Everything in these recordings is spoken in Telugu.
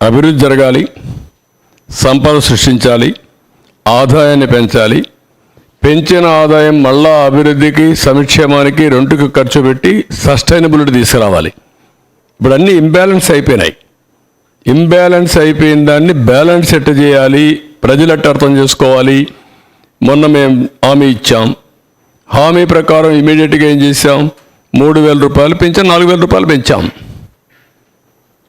అభివృద్ధి జరగాలి సంపద సృష్టించాలి ఆదాయాన్ని పెంచాలి. పెంచిన ఆదాయం మళ్ళా అభివృద్ధికి సంక్షేమానికి రెండుకి ఖర్చు పెట్టి సస్టైనబిలిటీ తీసుకురావాలి. ఇప్పుడు అన్నీ ఇంబ్యాలెన్స్ అయిపోయినాయి. ఇంబ్యాలెన్స్ అయిపోయిన దాన్ని బ్యాలెన్స్ ఎట్ట చేయాలి? ప్రజలట్ట అర్థం చేసుకోవాలి? మొన్న మేము హామీ ఇచ్చాం. హామీ ప్రకారం ఇమీడియట్గా ఏం చేసాం మూడు వేల రూపాయలు పెంచాం నాలుగు వేల రూపాయలు పెంచాం.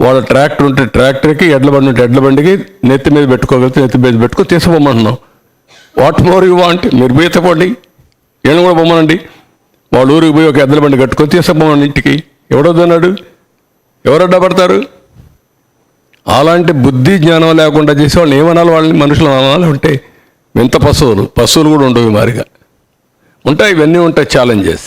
వాళ్ళ ట్రాక్టర్ ఉంటే ట్రాక్టర్కి ఎడ్ల బండి ఉంటే ఎడ్ల బండికి నెత్తి మీద పెట్టుకోగలిగితే నెత్తి మీద పెట్టుకొని తీసుకుపోమంటున్నాం. వాట్ మోర్ యూ వాంట్ మీరు పోయి ఏళ్ళు కూడా పొమ్మనండి వాళ్ళ ఊరికి పోయి ఒక ఎద్దల బండి కట్టుకొని తీసుకుపోమండి ఇంటికి. ఎవడొద్దన్నాడు ఎవరు అడ్డపడతారు అలాంటి బుద్ధి జ్ఞానం లేకుండా చేసే వాళ్ళని ఏమనాలి వాళ్ళని? మనుషులు అనాలి ఉంటే వింత పశువులు. పశువులు కూడా ఉండవు మారిగా. ఉంటాయి ఇవన్నీ ఉంటాయి ఛాలెంజెస్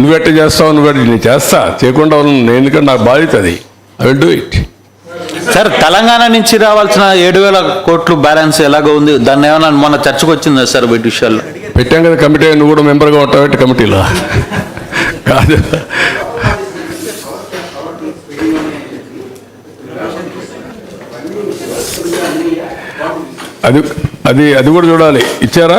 నువ్వెట్ట చేస్తావు నువ్వెట్ట నేను చేస్తా. చేయకుండా ఉన్నాను. నేను ఎందుకంటే నాకు బాధ్యత అది. I will do it sir Telangana నుంచి రావాల్సిన ఏడు వేల కోట్లు బ్యాలెన్స్ ఎలాగో ఉంది? దాన్ని ఏమైనా మొన్న చర్చకు వచ్చిందా సార్ వీటి విషయాల్లో పెట్టాం కదా కమిటీ నువ్వు కూడా మెంబర్గా ఉంటావు కమిటీలో. కాదు. అది అది అది కూడా చూడాలి. ఇచ్చారా?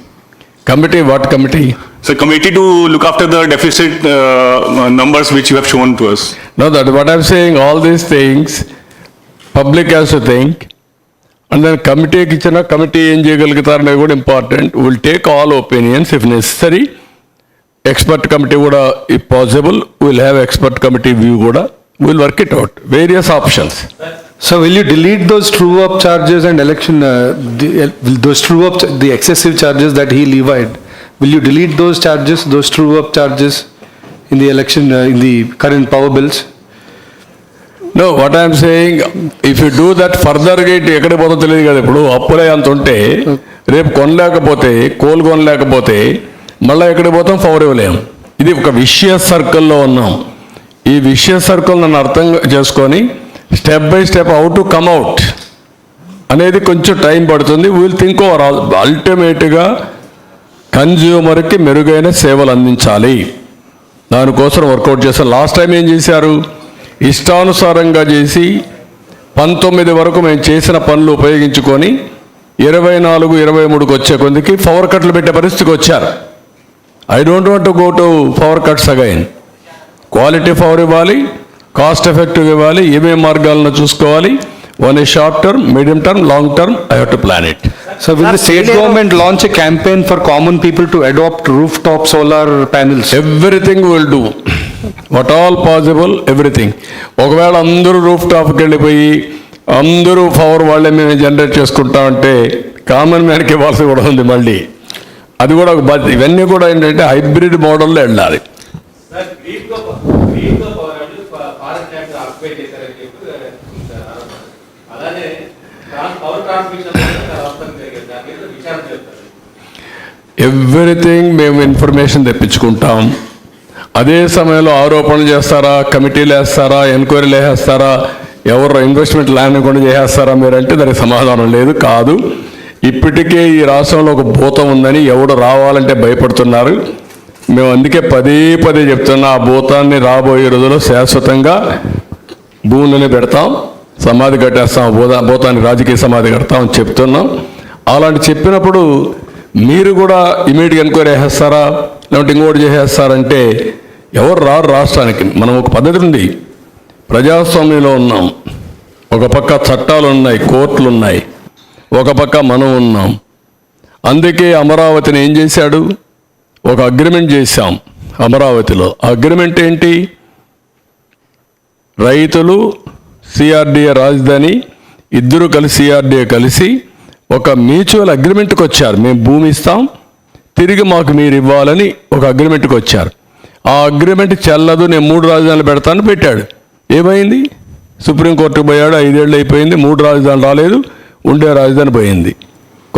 committee what committee so committee to look after the deficit numbers which you have shown to us. No that what I saying all these things public has to think and then కమిటీకి ఇచ్చిన కమిటీ ఏం చేయగలుగుతారనేది కూడా important will take all opinions if necessary expert committee కూడా if possible will have expert committee view కూడా. Will work it out various options So will you delete those true up charges and election, uh, the- uh, will those true up, ch- the excessive charges that he levied? Will you delete those charges, those true up charges in the election, uh, in the current power bills? No what I'm saying if you do that further gate ఎక్కడ పోతుందో తెలియదు కదా ఇప్పుడు అప్పులే అంత ఉంటే రేపు కొనలేకపోతే కోలు కొనలేకపోతే మళ్ళీ ఎక్కడికి పోతాం పవర్ ఇవ్వలేం ఇది ఒక విషయ సర్కిల్లో ఉన్నాం ఈ విషయ సర్కిల్ నన్ను అర్థం చేసుకొని step by step how to come out అనేది కొంచెం టైం పడుతుంది. వీల్ థింక్ ఓవర్ అల్టిమేట్గా కన్జ్యూమర్కి మెరుగైన సేవలు అందించాలి. దానికోసం వర్కౌట్ చేశారు. లాస్ట్ టైం ఏం చేశారు? ఇష్టానుసారంగా చేసి పంతొమ్మిది వరకు మేము చేసిన పనులు ఉపయోగించుకొని ఇరవై నాలుగు ఇరవై మూడుకి వచ్చే కొద్దికి పవర్ కట్లు పెట్టే పరిస్థితికి వచ్చారు. I don't want to go to power cuts again quality power ఇవ్వాలి. కాస్ట్ ఎఫెక్టివ్ ఇవ్వాలి ఏమేం మార్గాలను చూసుకోవాలి one a short term medium term long term I have to plan it So will the state government launch a campaign for common people to adopt rooftop solar panels? Everything will do what all possible everything ఒకవేళ అందరూ రూఫ్ టాప్కి వెళ్ళిపోయి అందరూ పవర్ వాళ్ళే మేము జనరేట్ చేసుకుంటామంటే కామన్ మ్యాన్కి ఇవ్వాల్సి కూడా ఉంది మళ్ళీ. అది కూడా ఒక బాధ్యత ఇవన్నీ కూడా ఏంటంటే హైబ్రిడ్ మోడల్లో వెళ్ళాలి సార్ గ్రీన్తో గ్రీన్తో పవర్ అంటే ఫారెస్ట్ ల్యాండ్ ఆక్యుపై చేశారని చెప్పి ఉంది సార్ ఆరోపణ. అలానే ట్రాన్స్ పవర్ ట్రాన్స్మిషన్ అవసరం జరిగింది దాని మీద విచారణ చేస్తారు ఎవ్రీథింగ్ మేము ఇన్ఫర్మేషన్ తెప్పించుకుంటాం. అదే సమయంలో ఆరోపణలు చేస్తారా? కమిటీలు వేస్తారా? ఎంక్వైరీలు వేస్తారా? ఎవరు ఇన్వెస్ట్మెంట్ ల్యాండ్ కూడా చేసేస్తారా మీరంటే దానికి సమాధానం లేదు కాదు. ఇప్పటికే ఈ రాష్ట్రంలో ఒక భూతం ఉందని ఎవడు రావాలంటే భయపడుతున్నారు. మేము అందుకే పదే పదే చెప్తున్నా ఆ భూతాన్ని రాబోయే రోజుల్లో శాశ్వతంగా భూములని పెడతాం. సమాధి కట్టేస్తాం పోదా భూతానికి రాజకీయ సమాధి కడతాం అని చెప్తున్నాం. అలాంటి చెప్పినప్పుడు మీరు కూడా ఇమీడియట్ ఎంక్వైరీ చేసేస్తారా లేకుంటే ఇంకోటి చేసేస్తారంటే ఎవరు రారు రాష్ట్రానికి? మనం ఒక పద్ధతి ఉంది. ప్రజాస్వామ్యంలో ఉన్నాం. ఒక పక్క చట్టాలు ఉన్నాయి కోర్టులు ఉన్నాయి. ఒక పక్క మనం ఉన్నాం. అందుకే అమరావతిని ఏం చేశాడు? ఒక అగ్రిమెంట్ చేశాం అమరావతిలో. అగ్రిమెంట్ ఏంటి? రైతులు సిఆర్డిఏ రాజధాని ఇద్దరు కలిసి సిఆర్డిఏ కలిసి ఒక మ్యూచువల్ అగ్రిమెంట్కి వచ్చారు. మేము భూమి ఇస్తాం తిరిగి మాకు మీరు ఇవ్వాలని ఒక అగ్రిమెంట్కి వచ్చారు. ఆ అగ్రిమెంట్ చెల్లదు నేను మూడు రాజధానులు పెడతాను పెట్టాడు. ఏమైంది? సుప్రీంకోర్టుకు పోయాడు ఐదేళ్ళు అయిపోయింది మూడు రాజధానులు రాలేదు ఉండే రాజధాని పోయింది.